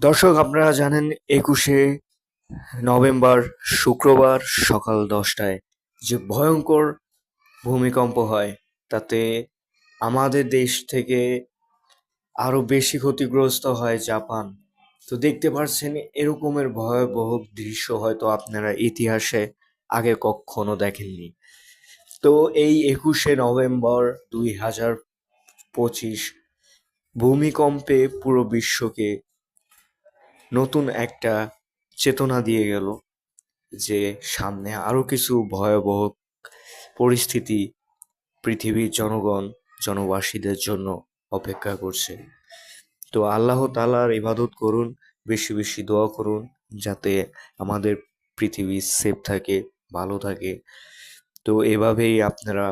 দর্শক, আপনারা জানেন একুশে নভেম্বর শুক্রবার সকাল দশটায় যে ভয়ঙ্কর ভূমিকম্প হয়, তাতে আমাদের দেশ থেকে আরও বেশি ক্ষতিগ্রস্ত হয় জাপান। তো দেখতে পাচ্ছেন, এরকমের ভয়াবহ দৃশ্য হয়তো আপনারা ইতিহাসে আগে কখনো দেখেননি। তো এই একুশে নভেম্বর দুই হাজার পঁচিশ ভূমিকম্পে পুরো বিশ্বকে নতুন একটা চেতনা দিয়ে গেল যে সামনে আরও কিছু ভয়াবহ পরিস্থিতি পৃথিবীর জনগণ, জনবাসীদের জন্য অপেক্ষা করছে। তো আল্লাহ তালার ইবাদত করুন, বেশি বেশি দোয়া করুন যাতে আমাদের পৃথিবী সেফ থাকে, ভালো থাকে। তো এভাবেই আপনারা